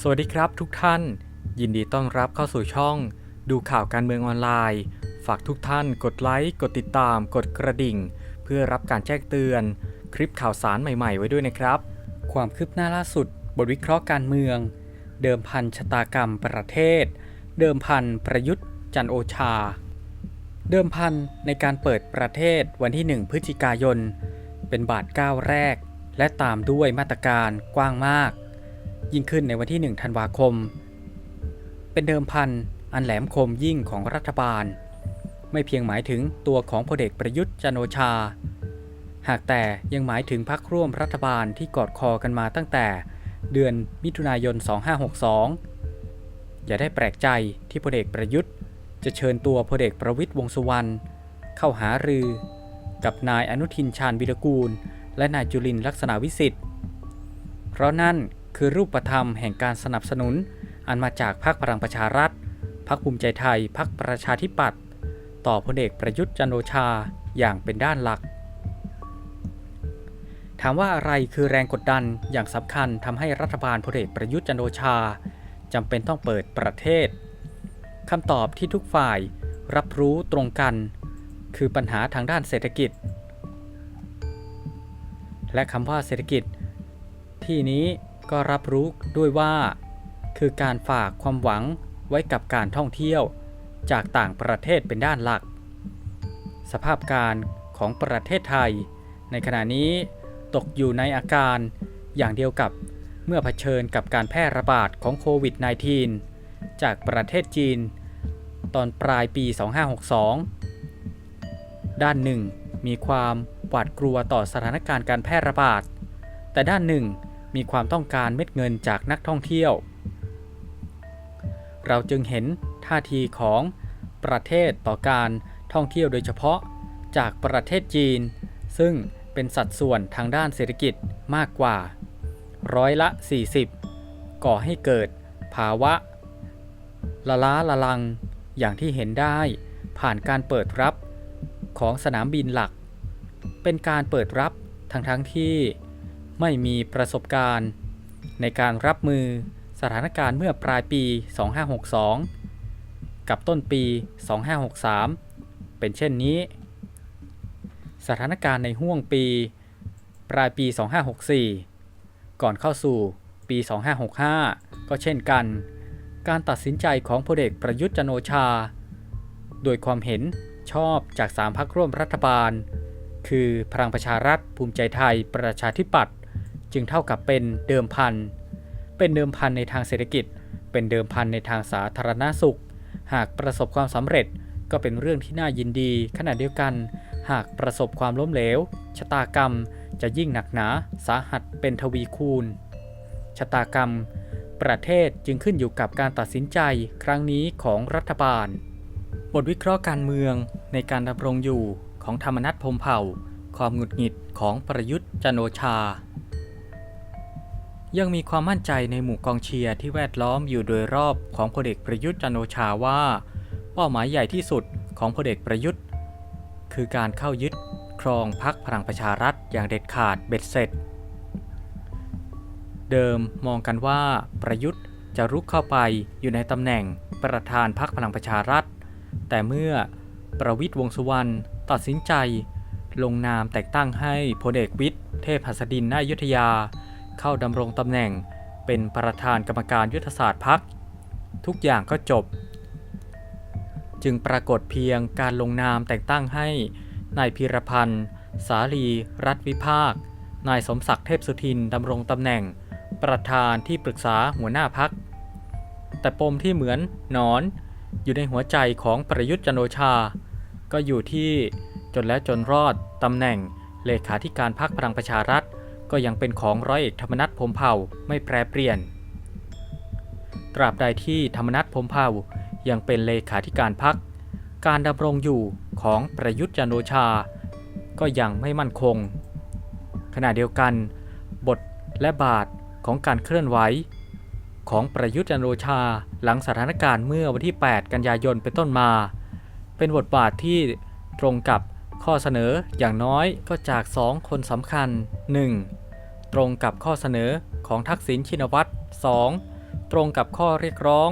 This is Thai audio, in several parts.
สวัสดีครับทุกท่าน ยินดีต้อนรับเข้าสู่ช่อง ดูข่าวการเมืองออนไลน์ ฝากทุกท่านกดไลค์ กดติดตาม กดกระดิ่ง เพื่อรับการแจ้งเตือน คลิปข่าวสารใหม่ๆ ไว้ด้วยนะครับ ความคืบหน้าล่าสุด บทวิเคราะห์การเมือง เดิมพันชะตากรรมประเทศ เดิมพันประยุทธ์จันโอชา เดิมพันในการเปิดประเทศวันที่ 1 พฤศจิกายน เป็นบาทก้าวแรก และตามด้วยมาตรการกว้างมาก ยิ่งขึ้นในวันที่ 1 ธันวาคม เป็นเดิมพันอันแหลมคมยิ่งของรัฐบาล ไม่เพียงหมายถึงตัวของพลเอกประยุทธ์จันโอชา หากแต่ยังหมายถึงพรรคร่วมรัฐบาลที่กอดคอกันมาตั้งแต่เดือนมิถุนายน 2562 อย่าได้แปลกใจที่พลเอกประยุทธ์ จะเชิญตัวพลเอกประวิตยวงษ์สุวรรณเข้าหารือ กับนายอนุทินชาญวิรกูล และนายจุลินลักษณะวิสิทธิ์เพราะนั่น คือรูปธรรมแห่งการสนับสนุน อันมาจากพรรคพลังประชารัฐพรรคภูมิใจไทยพรรคประชาธิปัตย์ต่อพลเอกประยุทธ์จันโอชาอย่างเป็นด้านหลัก ถามว่าอะไรคือแรงกดดันอย่างสำคัญทำให้รัฐบาลพลเอกประยุทธ์จันโอชาจำเป็นต้องเปิดประเทศคำตอบที่ทุกฝ่ายรับรู้ตรงกัน คือปัญหาทางด้านเศรษฐกิจ และคำว่าเศรษฐกิจ ที่นี้ ก็รับรู้ด้วยว่า คือการฝากความหวังไว้กับการท่องเที่ยวจากต่างประเทศเป็นด้านหลัก สภาพการของประเทศไทย ในขณะนี้ตกอยู่ในอาการอย่างเดียวกับเมื่อเผชิญกับการแพร่ระบาดของโควิด -19 จากประเทศจีน ตอนปลายปี 2562 ด้านหนึ่งมีความหวาดกลัวต่อสถานการณ์การแพร่ระบาด แต่ด้านหนึ่ง มีความต้องการเม็ดเงินจากนักท่องเที่ยว เราจึงเห็นท่าทีของประเทศต่อการท่องเที่ยวโดยเฉพาะจากประเทศจีน ซึ่งเป็นสัดส่วนทางด้านเศรษฐกิจมากกว่า ร้อยละ 40 ก่อให้เกิดภาวะ ละล้าละลังอย่างที่เห็นได้ผ่านการเปิดรับของสนามบินหลัก เป็นการเปิดรับทั้งทั้งที่ ไม่มีประสบการณ์ ในการรับมือสถานการณ์เมื่อปลายปี 2562 กับต้นปี 2563 เป็นเช่นนี้ สถานการณ์ในห่วงปี ปลายปี 2564 ก่อนเข้าสู่ปี 2565 ก็เช่นกัน การตัดสินใจของพลเอกประยุทธ์จันโอชา โดยความเห็นชอบจากสามพักร่วมรัฐบาล คือพลังประชารัฐภูมิใจไทยประชาธิปัตย์ จึงเท่ากับเป็นเดิมพัน เป็นเดิมพันในทางเศรษฐกิจ เป็นเดิมพันในทางสาธารณสุข หากประสบความสำเร็จก็เป็นเรื่องที่น่ายินดี ขณะเดียวกัน หากประสบความล้มเหลว ชะตากรรมจะยิ่งหนักหนาสาหัสเป็นทวีคูณ ชะตากรรม ประเทศจึงขึ้นอยู่กับการตัดสินใจครั้งนี้ของรัฐบาล บทวิเคราะห์การเมืองในการดำรงอยู่ของธรรมนัฐพมเผ่า ความหงุดหงิดของประยุทธ์จันโอชา ยังมีความมั่นใจในหมู่กองเชียร์ที่แวดล้อมอยู่โดยรอบของพลเอกประยุทธ์จันโอชาว่า เป้าหมายใหญ่ที่สุดของพลเอกประยุทธ์ คือการเข้ายึดครองพักพลังประชารัฐอย่างเด็ดขาดเบ็ดเสร็จ เดิมมองกันว่าประยุทธ์จะรุกเข้าไปอยู่ในตำแหน่งประธานพักพลังประชารัฐ แต่เมื่อประวิตยวงสุวรรณตัดสินใจ ลงนามแต่งตั้งให้พลเอกวิทย์เทพหัสดินนายุทธยา เข้าดำรงตำแหน่งเป็นประธานกรรมการยุทธศาสตร์พัก ทุกอย่างก็จบ จึงปรากฏเพียงการลงนามแต่งตั้งให้นายพีรพันธ์ สาลีรัฐวิภาค นายสมศักดิ์เทพสุทินดำรงตำแหน่ง ประธานที่ปรึกษาหัวหน้าพัก แต่ปมที่เหมือนนอน อยู่ในหัวใจของประยุทธ์จันโอชา ก็อยู่ที่จนแล้วจนรอดตำแหน่งเลขาธิการพักพลังประชารัฐ ก็ยังเป็นของร้อยเอกธรรมนัฐพรมเผ่าไม่แปรเปลี่ยน ตราบใดที่ธรรมนัฐพรมเผ่ายังเป็นเลขาธิการพัก การดำรงอยู่ของประยุทธ์จันโอชา ก็ยังไม่มั่นคง ขณะเดียวกัน บทและบาทของการเคลื่อนไหวของประยุทธ์จันโอชาหลังสถานการณ์เมื่อวันที่ 8 กันยายนเป็นต้นมา เป็นบทบาทที่ตรงกับข้อเสนออย่างน้อยก็จาก 2 คนสำคัญ 1. ตรงกับข้อเสนอของทักษิณชินวัตร 2. ตรงกับข้อเรียกร้อง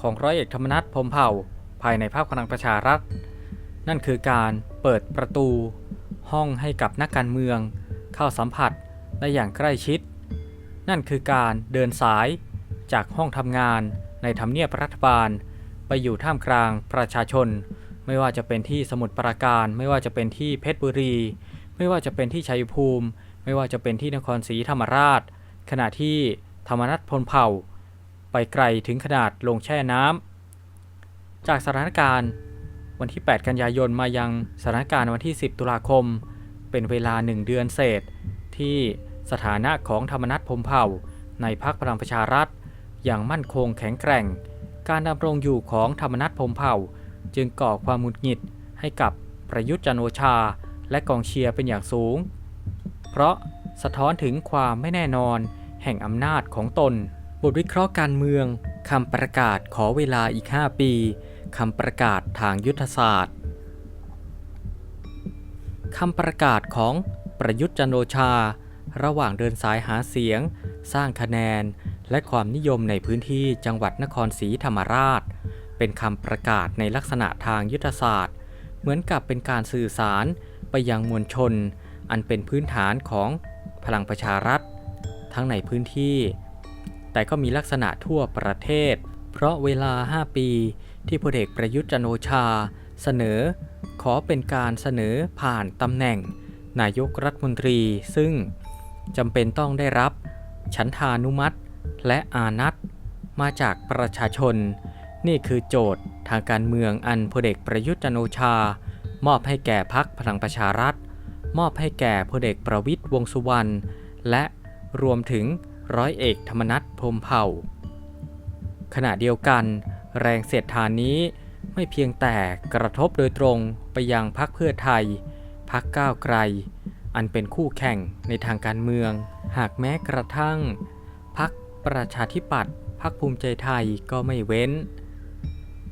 ของร้อยเอกธรรมนัฐพรมเผ่า ภายในภาคพลังประชารัฐ นั่นคือการเปิดประตู ห้องให้กับนักการเมือง เข้าสัมผัสได้อย่างใกล้ชิด นั่นคือการเดินสายจากห้องทำงานในทำเนียบรัฐบาล ไปอยู่ท่ามกลางประชาชน ไม่ว่าจะเป็นที่สมุทรปราการ ไม่ว่าจะเป็นที่เพชรบุรี ไม่ว่าจะเป็นที่ชัยภูมิ ไม่ว่าจะเป็นที่นครศรีธรรมราช ขณะที่ธรรมนัฐพลเผ่า ไปไกลถึงขนาดลงแช่น้ำจากสถานการณ์วันที่ 8 กันยายนมายังสถานการณ์วันที่ 10 ตุลาคม เป็นเวลา 1 เดือนเศษ ที่สถานะของธรรมนัฐพรหมเผ่า ในพรรคพลังประชารัฐ อย่างมั่นคงแข็งแกร่ง การดำรงอยู่ของธรรมนัฐพรหมเผ่า จึงก่อความหงุดหงิดให้กับประยุทธ์จันโอชา และกองเชียร์เป็นอย่างสูง เพราะสะท้อนถึงความไม่แน่นอน แห่งอำนาจของตน บทวิเคราะห์การเมืองคำประกาศขอเวลาอีก 5 ปีคำประกาศทางยุทธศาสตร์คำประกาศของประยุทธ์จันทร์โอชา ระหว่างเดินสายหาเสียง สร้างคะแนน และความนิยมในพื้นที่จังหวัดนครศรีธรรมราช เป็นคำประกาศในลักษณะทางยุทธศาสตร์ เหมือนกับเป็นการสื่อสารไปยังมวลชน อันเป็นพื้นฐานของพลังประชารัฐ ทั้งในพื้นที่ แต่ก็มีลักษณะทั่วประเทศ เพราะเวลา 5 ปีที่พลเอกประยุทธ์จันโอชา เสนอ ขอเป็นการเสนอผ่านตำแหน่ง นายกรัฐมนตรี ซึ่งจำเป็นต้องได้รับ ฉันทานุมัติและอานัตมาจากประชาชน นี่คือโจทย์ทางการเมืองอันพลเอกประยุทธ์จันโอชา มอบให้แก่พักพลังประชารัฐ มอบให้แก่พลเอกประวิตยวงสุวรรณ และรวมถึงร้อยเอกธรรมนัฐพรมเผ่า ขณะเดียวกันแรงเสียดทานนี้ไม่เพียงแต่กระทบโดยตรงไปยังพักเพื่อไทยพักก้าวไกล อันเป็นคู่แข่งในทางการเมือง หากแม้กระทั่งพักประชาธิปัตย์พักภูมิใจไทยก็ไม่เว้น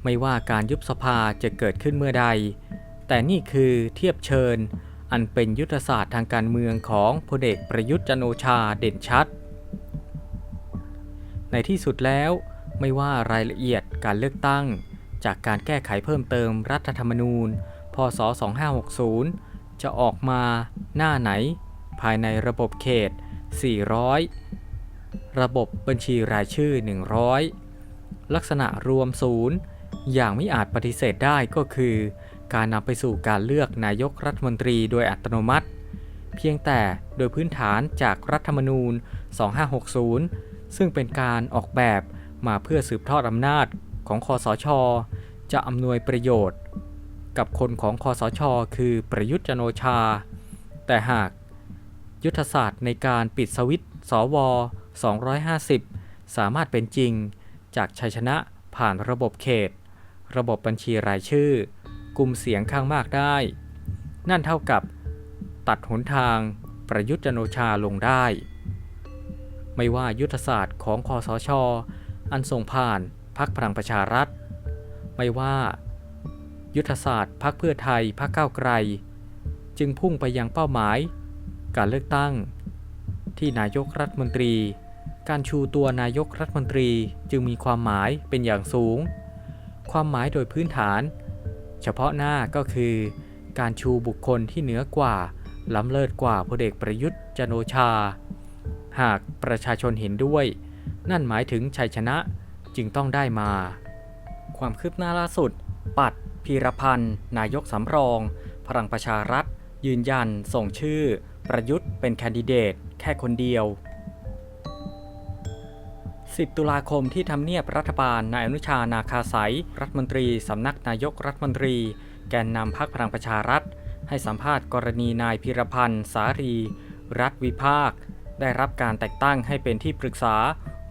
ไม่ว่าการยุบสภาจะเกิดขึ้นเมื่อใด แต่นี่คือเทียบเชิญ อันเป็นยุทธศาสตร์ทางการเมืองของพลเอกประยุทธ์จันโอชาเด่นชัด ในที่สุดแล้วไม่ว่ารายละเอียดการเลือกตั้ง จากการแก้ไขเพิ่มเติมรัฐธรรมนูญ พศ 2560 จะออกมาหน้าไหน ภายในระบบเขต 400 ระบบบัญชีรายชื่อ 100 ลักษณะรวมศูนย์อย่างไม่อาจปฏิเสธได้ก็คือ การนำไปสู่การเลือกนายกรัฐมนตรีโดยอัตโนมัติ เพียงแต่โดยพื้นฐานจากรัฐธรรมนูญ 2560 ซึ่งเป็นการออกแบบมาเพื่อสืบทอดอำนาจของคอสช จะอำนวยประโยชน์ กับคนของคอสช คือประยุทธ์จันโอชา แต่หากยุทธศาสตร์ในการปิดสวิตสว 250 สามารถเป็นจริง จากชัยชนะผ่านระบบเขต ระบบบัญชีรายชื่อ กลุ่มเสียงข้างมากได้ นั่นเท่ากับตัดหนทางประยุทธ์จันโอชาลงได้ ไม่ว่ายุทธศาสตร์ของคอสชอันส่งผ่านพักพลังประชารัฐ ไม่ว่า ยุทธศาสตร์พักเพื่อไทยพักก้าวไกล จึงพุ่งไปยังเป้าหมาย การเลือกตั้ง ที่นายกรัฐมนตรี การชูตัวนายกรัฐมนตรีจึงมีความหมายเป็นอย่างสูง ความหมายโดยพื้นฐาน เฉพาะหน้าก็คือการชูบุคคลที่เหนือกว่า ล้ำเลิศกว่าพลเอกประยุทธ์จันโอชา หากประชาชนเห็นด้วย นั่นหมายถึงชัยชนะจึงต้องได้มา ความคืบหน้าล่าสุด ปัดพีรพันธ์ นายกสำรอง พลังประชารัฐ ยืนยัน ส่งชื่อ ประยุทธ์เป็นแคนดิเดต แค่คนเดียว 10 ตุลาคมที่ทำเนียบรัฐบาลนายอนุชานาคาสายรัฐมนตรีสำนักนายกรัฐมนตรี แกนนำพักพลังประชารัฐ ให้สัมภาษณ์กรณีนายพีรพันธ์ สารี รัฐวิภาค ได้รับการแต่งตั้งให้เป็นที่ปรึกษา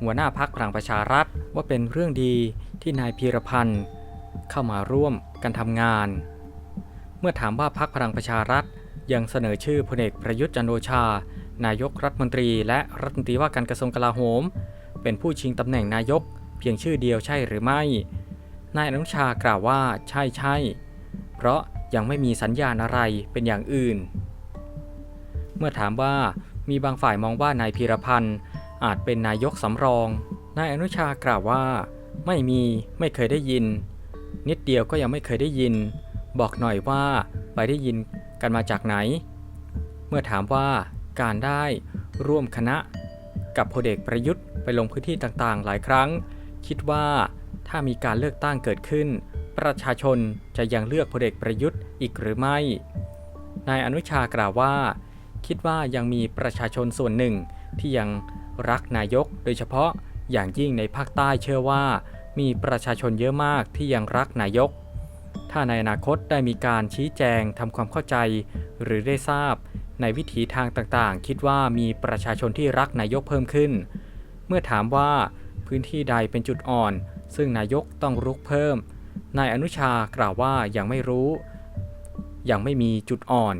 หัวหน้าพักพลังประชารัฐ ว่าเป็นเรื่องดีที่นายพีรพันธ์ เข้ามาร่วมกันทำงาน เมื่อถามว่าพักพลังประชารัฐ ยังเสนอชื่อพลเอกประยุทธ์จันทร์โอชา นายกรัฐมนตรี และรัฐมนตรีว่าการกระทรวงกลาโหม เป็นผู้ชิงตำแหน่งนายก เพียงชื่อเดียวใช่หรือไม่ นายอนุชากล่าวว่าใช่ใช่ เพราะยังไม่มีสัญญาณอะไรเป็นอย่างอื่น เมื่อถามว่ามีบางฝ่ายมองว่านายพีรพันธ์อาจเป็นนายกสำรอง นายอนุชากล่าวว่า ไม่มีไม่เคยได้ยิน นิดเดียวก็ยังไม่เคยได้ยิน บอกหน่อยว่าไปได้ยินกันมาจากไหน เมื่อถามว่าการได้ร่วมคณะ กับพลเอกประยุทธ์ไปลงพื้นที่ต่างๆ หลายครั้ง คิดว่าถ้ามีการเลือกตั้งเกิดขึ้น ประชาชนจะยังเลือกพลเอกประยุทธ์อีกหรือไม่ นายอนุชากล่าวว่า คิดว่ายังมีประชาชนส่วนหนึ่งที่ยังรักนายก โดยเฉพาะอย่างยิ่งในภาคใต้เชื่อว่า มีประชาชนเยอะมากที่ยังรักนายก ถ้าในอนาคตได้มีการชี้แจงทำความเข้าใจ หรือได้ทราบ ในวิถีทางต่างๆ คิดว่ามีประชาชนที่รักนายกเพิ่มขึ้น เมื่อถามว่าพื้นที่ใดเป็นจุดอ่อน ซึ่งนายกต้องรุกเพิ่มนายอนุชากล่าวว่ายังไม่รู้ ยังไม่มีจุดอ่อน